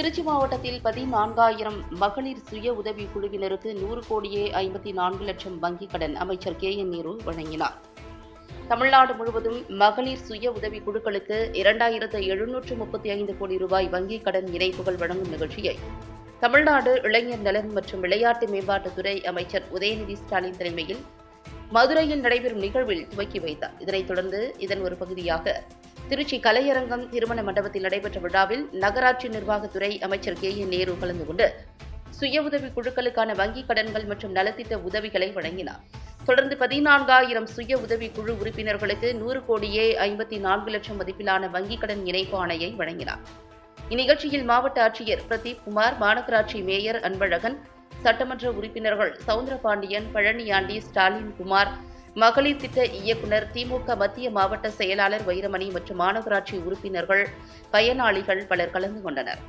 திருச்சி மாவட்டத்தில் பதினான்காயிரம் மகளிர் சுய உதவி குழுவினருக்கு நூறு கோடியே ஐம்பத்தி நான்கு லட்சம் வங்கிக் கடன் அமைச்சர் கே என் நேரு வழங்கினார். தமிழ்நாடு முழுவதும் மகளிர் சுய உதவி குழுக்களுக்கு இரண்டாயிரத்து எழுநூற்று முப்பத்தி ஐந்து கோடி ரூபாய் வங்கிக் கடன் இணைப்புகள் வழங்கும் நிகழ்ச்சியை தமிழ்நாடு இளைஞர் நலன் மற்றும் விளையாட்டு மேம்பாட்டுத்துறை அமைச்சர் உதயநிதி ஸ்டாலின் தலைமையில் மதுரையில் நடைபெறும் நிகழ்வில் துவக்கி வைத்தார். இதனைத் தொடர்ந்து இதன் ஒரு பகுதியாக திருச்சி கலையரங்கம் திருமண மண்டபத்தில் நடைபெற்ற விழாவில் நகராட்சி நிர்வாகத்துறை அமைச்சர் கே என் நேரு கலந்து கொண்டு சுய உதவி குழுக்களுக்கான வங்கிக் கடன்கள் மற்றும் நலத்திட்ட உதவிகளை வழங்கினார். தொடர்ந்து பதினான்காயிரம் சுய உதவி குழு உறுப்பினர்களுக்கு நூறு கோடியே ஐம்பத்தி நான்கு லட்சம் மதிப்பிலான வங்கிக் கடன் இணைப்பு ஆணையை வழங்கினார். இந்நிகழ்ச்சியில் மாவட்ட ஆட்சியர் பிரதீப் குமார் மாநகராட்சி மேயர் அன்பழகன் சட்டமன்ற உறுப்பினர்கள் சவுந்தரபாண்டியன் பழனியாண்டி ஸ்டாலின் குமார் மகளிர் திட்ட இயக்குனர் திமுக மத்திய மாவட்ட செயலாளர் வைரமணி மற்றும் மாநகராட்சி உறுப்பினர்கள் பயனாளிகள் பலர் கலந்து கொண்டனர்.